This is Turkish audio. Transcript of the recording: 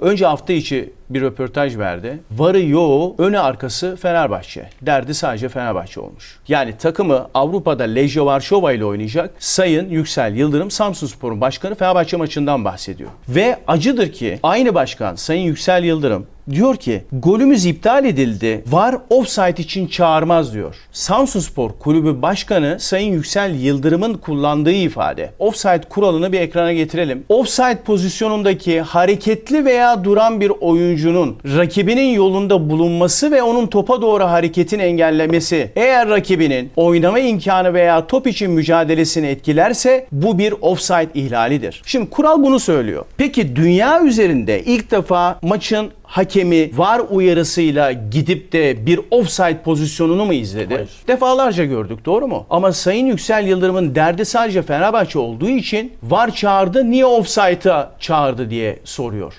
Önce hafta içi bir röportaj verdi. Varı yoğu, öne arkası Fenerbahçe. Derdi sadece Fenerbahçe olmuş. Yani takımı Avrupa'da Lejio Varşova ile oynayacak Sayın Yüksel Yıldırım Samsunspor'un başkanı Fenerbahçe maçından bahsediyor. Ve acıdır ki aynı başkan Sayın Yüksel Yıldırım diyor ki golümüz iptal edildi. Var offside için çağırmaz diyor. Samsunspor Kulübü Başkanı Sayın Yüksel Yıldırım'ın kullandığı ifade. Offside kuralını bir ekrana getirelim. Offside pozisyonundaki hareketli veya duran bir oyuncunun rakibinin yolunda bulunması ve onun topa doğru hareketin engellemesi eğer rakibinin oynama imkanı veya top için mücadelesini etkilerse bu bir offside ihlalidir. Şimdi kural bunu söylüyor. Peki dünya üzerinde ilk defa maçın hakemi var uyarısıyla gidip de bir offside pozisyonunu mu izledi? Hayır. Defalarca gördük doğru mu? Ama Sayın Yüksel Yıldırım'ın derdi sadece Fenerbahçe olduğu için var çağırdı niye offside'a çağırdı diye soruyor.